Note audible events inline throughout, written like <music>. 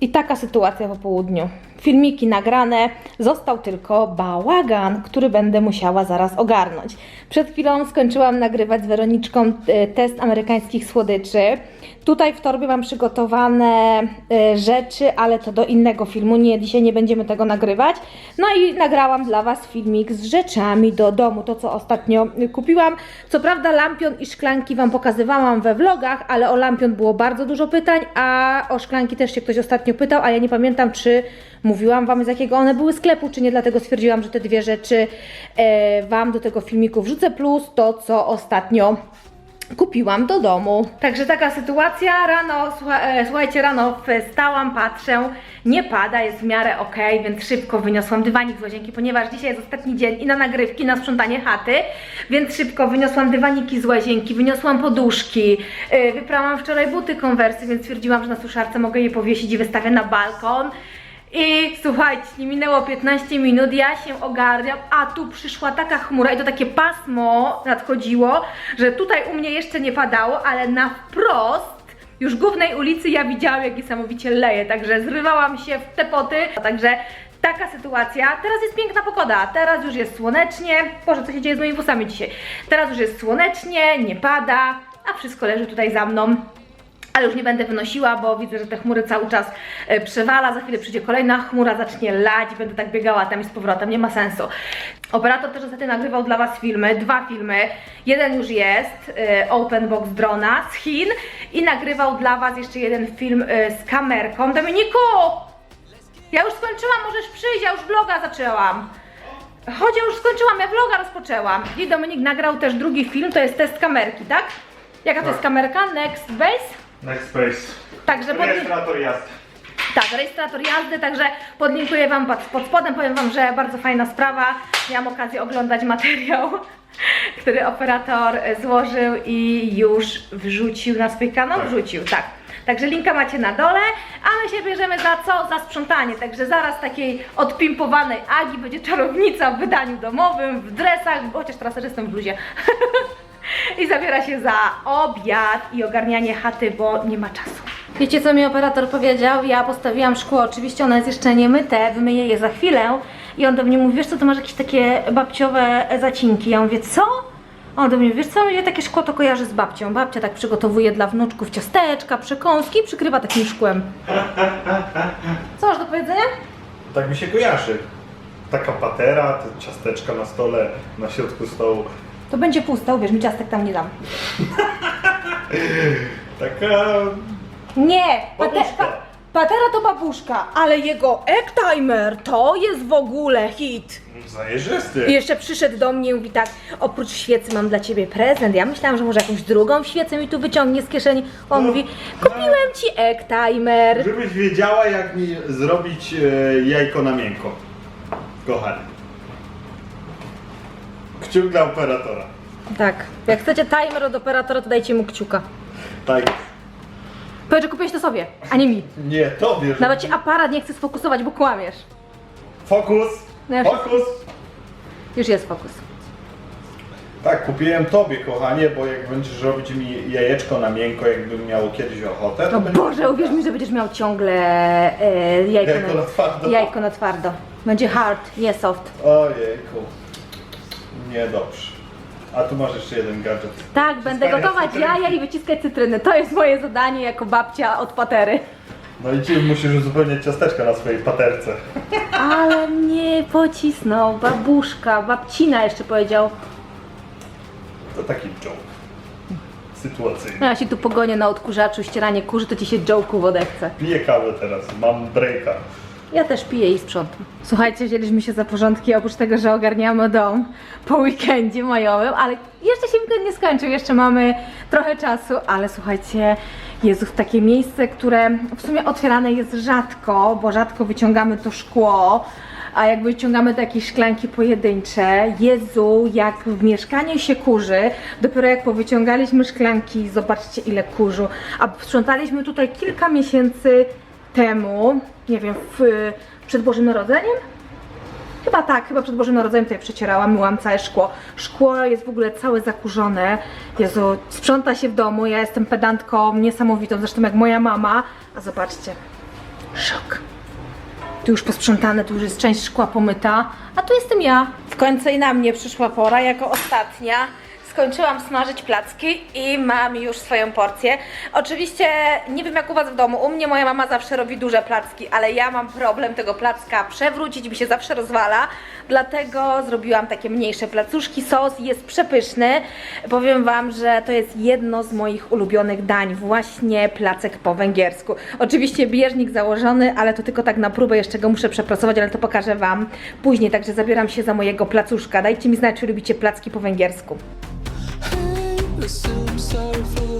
I taka sytuacja po południu. Filmiki nagrane, został tylko bałagan, który będę musiała zaraz ogarnąć. Przed chwilą skończyłam nagrywać z Weroniczką e, test amerykańskich słodyczy. Tutaj w torbie mam przygotowane e, rzeczy, ale to do innego filmu. Nie, dzisiaj nie będziemy tego nagrywać. No i nagrałam dla Was filmik z rzeczami do domu, to co ostatnio kupiłam. Co prawda lampion i szklanki Wam pokazywałam we vlogach, ale o lampion było bardzo dużo pytań, a o szklanki też się ktoś ostatnio pytał, a ja nie pamiętam, czy mówiłam Wam z jakiego one były sklepu, czy nie, dlatego stwierdziłam, że te dwie rzeczy e, Wam do tego filmiku wrzucę, plus to, co ostatnio kupiłam do domu. Także taka sytuacja, rano, e, słuchajcie, rano wstałam, patrzę, nie pada, jest w miarę ok, więc szybko wyniosłam dywanik z łazienki, ponieważ dzisiaj jest ostatni dzień i na nagrywki, na sprzątanie chaty, więc szybko wyniosłam dywaniki z łazienki, wyniosłam poduszki, e, wyprałam wczoraj buty konwersy, więc stwierdziłam, że na suszarce mogę je powiesić i wystawię na balkon. I słuchajcie, nie minęło 15 minut, ja się ogarniam, a tu przyszła taka chmura i to takie pasmo nadchodziło, że tutaj u mnie jeszcze nie padało, ale na wprost już głównej ulicy ja widziałam jak niesamowicie leje, także zrywałam się w te poty, także taka sytuacja. Teraz jest piękna pogoda, teraz już jest słonecznie, Boże, co się dzieje z moimi włosami dzisiaj? Teraz już jest słonecznie, nie pada, a wszystko leży tutaj za mną. Ale już nie będę wynosiła, bo widzę, że te chmury cały czas e, przewala. Za chwilę przyjdzie kolejna chmura, zacznie lać, będę tak biegała tam i z powrotem, nie ma sensu. Operator też ostatnio nagrywał dla Was filmy, dwa filmy. Jeden już jest, e, Open Box Drona z Chin i nagrywał dla Was jeszcze jeden film e, z kamerką. Dominiku! Ja już skończyłam, możesz przyjść, ja już vloga zaczęłam. Chodź, ja już skończyłam, ja vloga rozpoczęłam. I Dominik nagrał też drugi film, to jest test kamerki, tak? Jaka to jest kamerka? Next Base? Next Space. Także pod, Rejestrator jazdy. tak, rejestrator jazdy, także podlinkuję Wam pod, pod spodem. Powiem Wam, że bardzo fajna sprawa. Miałam okazję oglądać materiał, <laughs> który operator złożył i już wrzucił na swój kanał. Tak. Wrzucił, tak. Także linka macie na dole, a my się bierzemy za co? Za sprzątanie. Także zaraz takiej odpimpowanej Agi będzie czarownica w wydaniu domowym, w dresach, bo chociaż teraz też jestem w bluzie. <laughs> I zabiera się za obiad i ogarnianie chaty, bo nie ma czasu. Wiecie co mi operator powiedział? Ja postawiłam szkło, oczywiście ono jest jeszcze nie myte, wymyję je za chwilę i on do mnie mówi, wiesz co, to masz jakieś takie babciowe zacinki. Ja mówię, co? A On do mnie, wiesz co, ja takie szkło to kojarzy z babcią. Babcia tak przygotowuje dla wnuczków ciasteczka, przekąski i przykrywa takim szkłem. Co masz do powiedzenia? Tak mi się kojarzy. Taka patera, te ciasteczka na stole, na środku stołu. To będzie pusta, uwierz mi, ciastek tam nie dam. <laughs> Taka... Nie! Pate, Babuszka. pa, patera to babuszka, ale jego egg-timer to jest w ogóle hit. I Zajeżdżysty. jeszcze przyszedł do mnie i mówi tak, oprócz świecy mam dla ciebie prezent. Ja myślałam, że może jakąś drugą świecę mi tu wyciągnie z kieszeni. On No, mówi, kupiłem ci egg-timer. Żebyś wiedziała jak mi zrobić e, jajko na miękko. Kochany. Kciuk dla operatora. Tak, jak chcecie timer od operatora, to dajcie mu kciuka. Tak. Powiedz, że kupiłeś to sobie, a nie mi. Nie, tobie. że- Nawet ci aparat nie chce sfokusować, bo kłamiesz. Fokus! No ja- Fokus! Już jest fokus. Tak, kupiłem tobie, kochanie, bo jak będziesz robić mi jajeczko na miękko, jakbym miał kiedyś ochotę, to No będzie... Boże, uwierz mi, że będziesz miał ciągle e, jajko, Jajko na twardo. jajko na twardo. Będzie hard, nie soft. Ojejku. Niedobrze. A tu masz jeszcze jeden gadżet. Tak, będę gotować jaja i wyciskać cytryny. To jest moje zadanie jako babcia od patery. No i ci musisz uzupełniać ciasteczka na swojej paterce. Ale mnie pocisnął babuszka, babcina jeszcze powiedział. To taki joke. Sytuacyjny. No ja się tu pogonię na odkurzaczu, ścieranie kurzy, to ci się joke'ów odechce. Piję kawę teraz, mam breaka. Ja też piję i sprzątam. Słuchajcie, wzięliśmy się za porządki, oprócz tego, że ogarniamy dom po weekendzie majowym, ale jeszcze się weekend nie skończył, jeszcze mamy trochę czasu, ale słuchajcie, Jezus, takie miejsce, które w sumie otwierane jest rzadko, bo rzadko wyciągamy to szkło, a jak wyciągamy jakieś szklanki pojedyncze, Jezu, jak w mieszkaniu się kurzy, dopiero jak powyciągaliśmy szklanki, zobaczcie ile kurzu, a sprzątaliśmy tutaj kilka miesięcy temu, nie wiem, w, przed Bożym Narodzeniem? Chyba tak, chyba przed Bożym Narodzeniem tutaj przecierałam, myłam całe szkło. Szkło jest w ogóle całe zakurzone. Jezu, sprząta się w domu, ja jestem pedantką niesamowitą, zresztą jak moja mama. A zobaczcie, Szok. Tu już posprzątane, tu już jest część szkła pomyta, a tu jestem ja. W końcu i na mnie przyszła pora, jako ostatnia. Skończyłam smażyć placki i mam już swoją porcję. Oczywiście nie wiem jak u Was w domu, u mnie moja mama zawsze robi duże placki, ale ja mam problem tego placka przewrócić, mi się zawsze rozwala, dlatego zrobiłam takie mniejsze placuszki. Sos jest przepyszny. Powiem Wam, że to jest jedno z moich ulubionych dań, właśnie placek po węgiersku. Oczywiście bieżnik założony, ale to tylko tak na próbę, jeszcze go muszę przepracować, ale to pokażę Wam później, także zabieram się za mojego placuszka. Dajcie mi znać, czy lubicie placki po węgiersku. I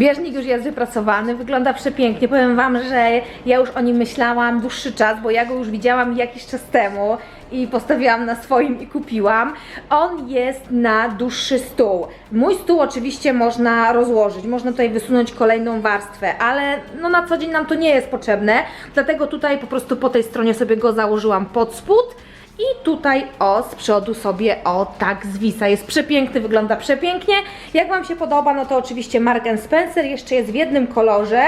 Bieżnik już jest wypracowany, wygląda przepięknie. Powiem Wam, że ja już o nim myślałam dłuższy czas, bo ja go już widziałam jakiś czas temu i postawiłam na swoim i kupiłam. On jest na dłuższy stół. Mój stół oczywiście można rozłożyć, można tutaj wysunąć kolejną warstwę, ale no na co dzień nam to nie jest potrzebne, dlatego tutaj po prostu po tej stronie sobie go założyłam pod spód. I tutaj o z przodu sobie o tak zwisa. Jest przepiękny, wygląda przepięknie. Jak Wam się podoba, no to oczywiście Mark Spencer jeszcze jest w jednym kolorze.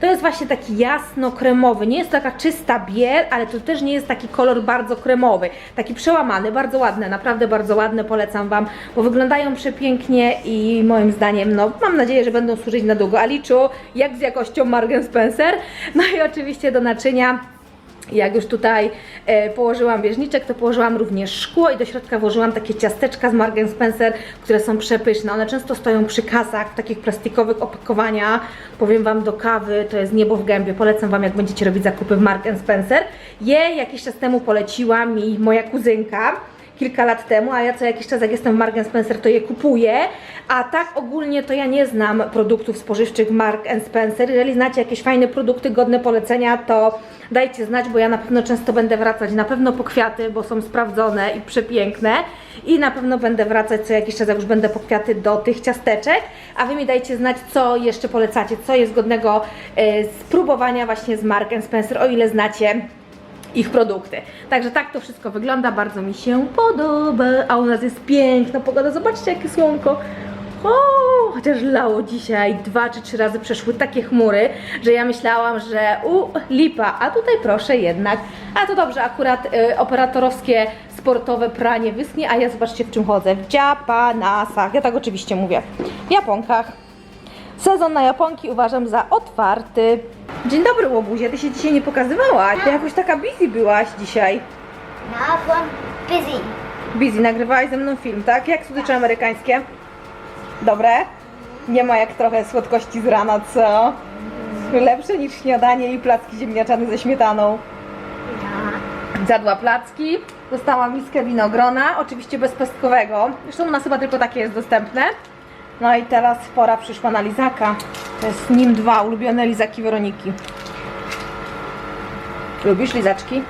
To jest właśnie taki jasno-kremowy. Nie jest to taka czysta biel, ale to też nie jest taki kolor bardzo kremowy. Taki przełamany, bardzo ładne, naprawdę bardzo ładne. Polecam Wam, bo wyglądają przepięknie i moim zdaniem, no mam nadzieję, że będą służyć na długo. Aliczu, jak z jakością Mark Spencer. No i oczywiście do naczynia jak już tutaj e, położyłam bieżniczek, to położyłam również szkło i do środka włożyłam takie ciasteczka z Mark Spencer, które są przepyszne. One często stoją przy kasach w takich plastikowych opakowaniach. Powiem Wam do kawy, to jest niebo w gębie. Polecam Wam, jak będziecie robić zakupy w Mark Spencer. Je jakiś czas temu poleciła mi moja kuzynka kilka lat temu, a ja co jakiś czas jak jestem w Mark Spencer to je kupuję, a tak ogólnie to ja nie znam produktów spożywczych Mark Spencer. Jeżeli znacie jakieś fajne produkty godne polecenia, to dajcie znać, bo ja na pewno często będę wracać, na pewno po kwiaty, bo są sprawdzone i przepiękne. I na pewno będę wracać co jakiś czas, jak już będę po kwiaty do tych ciasteczek, a Wy mi dajcie znać, co jeszcze polecacie, co jest godnego e, spróbowania właśnie z Mark Spencer, o ile znacie ich produkty. Także tak to wszystko wygląda, bardzo mi się podoba, a u nas jest piękna pogoda, zobaczcie jakie słonko. O, chociaż lało dzisiaj dwa czy trzy razy przeszły takie chmury, że ja myślałam, że u, lipa, a tutaj proszę jednak. A to dobrze, akurat y, operatorowskie sportowe pranie wyschnie, a ja zobaczcie w czym chodzę. W Japanasach, ja tak oczywiście mówię. W Japonkach. Sezon na Japonki uważam za otwarty. Dzień dobry, łobuzie, ty się dzisiaj nie pokazywałaś. Ty jakoś taka busy byłaś dzisiaj. Now I'm busy. Busy, nagrywałaś ze mną film, tak? Jak słodycze amerykańskie? Dobre? Nie ma jak trochę słodkości z rana, co? Lepsze niż śniadanie i placki ziemniaczane ze śmietaną. Zjadła placki, dostała miskę winogrona, oczywiście bezpestkowego. Zresztą u nas chyba tylko takie jest dostępne. No i teraz pora przyszła na lizaka. To jest nim dwa ulubione lizaki Weroniki. Lubisz lizaczki?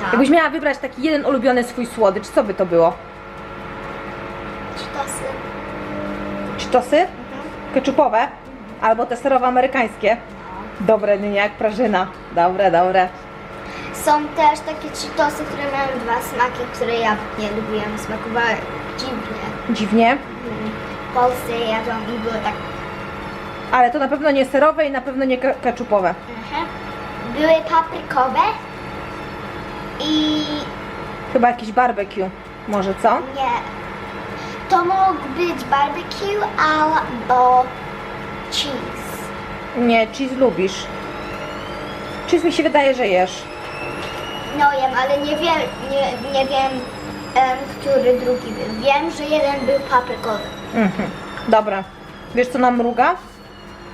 No. Jakbyś miała wybrać taki jeden ulubiony swój słodycz, co by to było? Sztosy. Czytosy? Keczupowe? Albo te serowo-amerykańskie? Dobre, nie jak prażyna. Dobre, dobre. Są też takie czytosy, które mają dwa smaki, które ja nie lubiłem. Smakowały dziwnie. Dziwnie. Polsce i były tak... Ale to na pewno nie serowe i na pewno nie ke- keczupowe. Mhm. Były paprykowe i Chyba jakiś barbecue. Może co? nie. To mógł być barbecue albo cheese. Nie, cheese lubisz. Cheese mi się wydaje, że jesz. No jem, ale nie wiem, nie, nie wiem, em, który drugi był. Wiem, że jeden był paprykowy. Mhm. Dobra. Wiesz co nam mruga?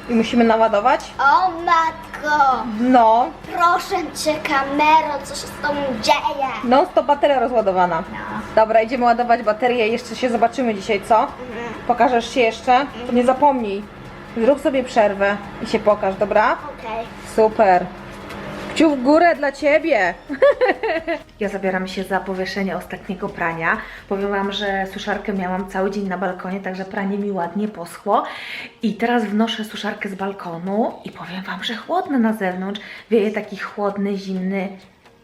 I musimy naładować? O matko! No. Proszę cię, kamero, co się z tobą dzieje? No, to bateria rozładowana. No. Dobra, idziemy ładować baterię. Jeszcze się zobaczymy dzisiaj, co? Pokażesz się jeszcze? To nie zapomnij. Zrób sobie przerwę i się pokaż, dobra? Okej. Super. Kciuk w górę dla Ciebie. <laughs> Ja zabieram się za powieszenie ostatniego prania. Powiem Wam, że suszarkę miałam cały dzień na balkonie, także pranie mi ładnie poschło. I teraz wnoszę suszarkę z balkonu i powiem Wam, że chłodno na zewnątrz. Wieje taki chłodny, zimny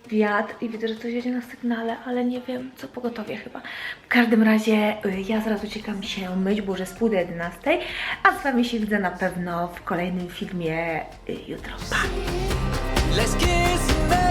wiatr i widzę, że coś jedzie na sygnale, ale nie wiem, co pogotowie chyba. W każdym razie y, ja zaraz uciekam się myć, bo już jest pół do 11, a z Wami się widzę na pewno w kolejnym filmie y, jutro. Pa! Let's kiss